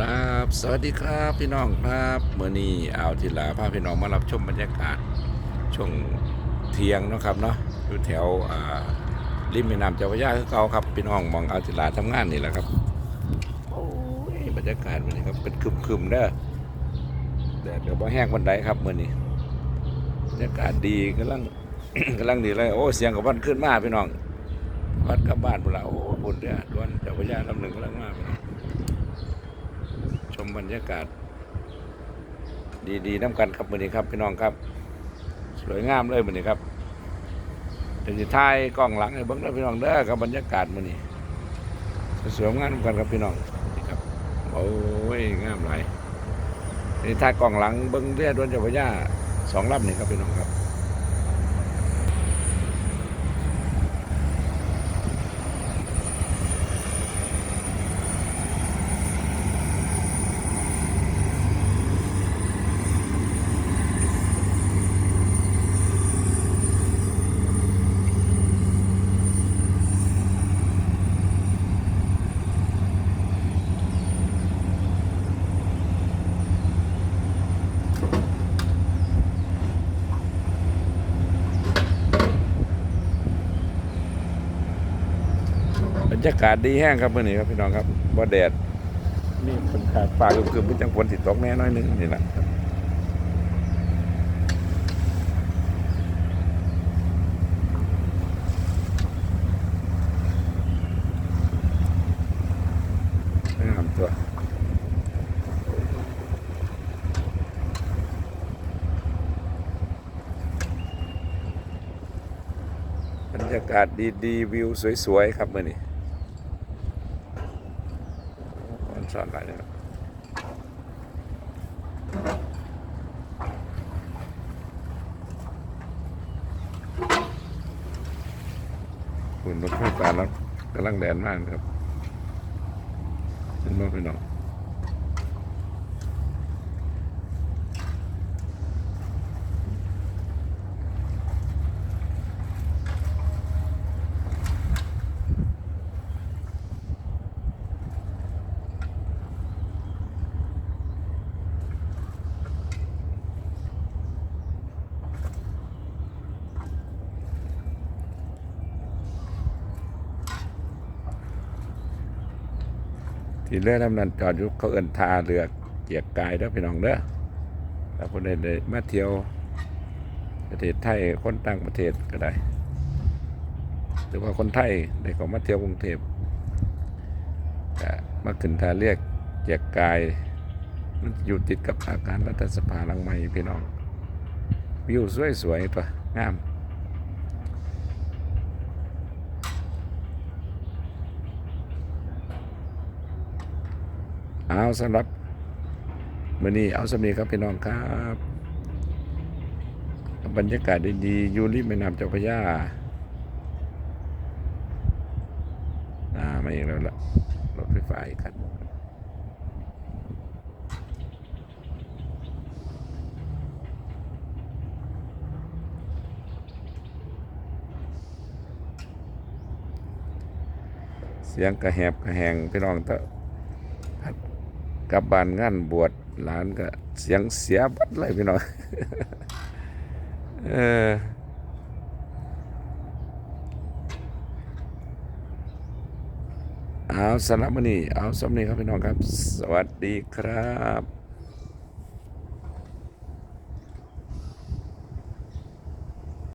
ครับ สวัสดีครับพี่น้องครับเมื่อนี้เอาทีลาพาพี่น้องมารับชมบรรยากาศช่วงเที่ยงนะครับเนาะอยู่แถวริมแม่น้ำเจ้าพระยาคือเก่าครับพี่น้องมองเอาทีลาทำงานนี่แหละครับโอ้ยบรรยากาศวันนี้ครับเป็นคึมๆเด้อแดดเดี๋ยวบ่แห้งวันใดครับเมื่อนี้บรรยากาศดีกำลังกำลังดีเลยโอ้เสียงกับวันขึ้นมาพี่น้องวัดกับบ้านพวกเราโอ้บุญเด้อดวนเจ้าพระยาลำหนึ่งกำลังมาพี่น้อง บรรยากาศ ดีๆน้ำกันครับมือนี้ครับพี่น้องครับ สวยงามเลยมือนี้ครับเดี๋ยวจะถ่ายกล้องหลังให้เบิ้งแล้วพี่น้องเด้อกับบรรยากาศมือนี้สวยงามน้ำกันครับพี่น้องนี่ครับโอ้ยงามหลายนี่ถ่ายกล้องหลังเบิ้งเรียดวนเจ้าพระยาสองลำนี่ครับพี่น้องครับ บ รยากาศดีแห้งครับเมื่อนี้ครับพี่น้องครับบ่แดดนี่เป็นขาดฟ้าคึมๆเป็นจังฝนติดตกแน่น้อยหนึงนี่แหละครับบรรยากาศดีๆวิวสวยๆครับเมื่อนี้มัน สอนอะไรเนี่ยครับหุ่นรถไฟฟ้าแล้วกำลังแดนมากครับเป็นมาพี่น้อง ที่เรือลำนั้นจอดอยู่เขาเอินทาเรือเกียกกายเด้อพี่น้องเด้อแล้วคนใดมาเที่ยวประเทศไทยคนต่างประเทศก็ได้ หรือว่าคนไทยได้เขามาเที่ยวกรุงเทพมาขึ้นท่าเรียกเกียกกายมันอยู่ติดกับอาคารรัฐสภาหลังใหม่พี่น้องวิวสวยๆปะงาม เอาสำหรับมื่อนี้เอาสำนีครับพี่น้องครับ บรรยากาศดีๆยูริแม่น้ำเจ้าพระยาอ่ามาอีกแล้วล่ะรถไฟฟ้าอีกคันเสียงกระแหบกระแหงพี่น้องเตอะ กลับบ้านงานบวชหลานก็เสียงเสียบัดเลยพี่น้องเออเอาสำหรับวันนี้เอาสำนี้ครับพี่น้องครับ สวัสดีครับ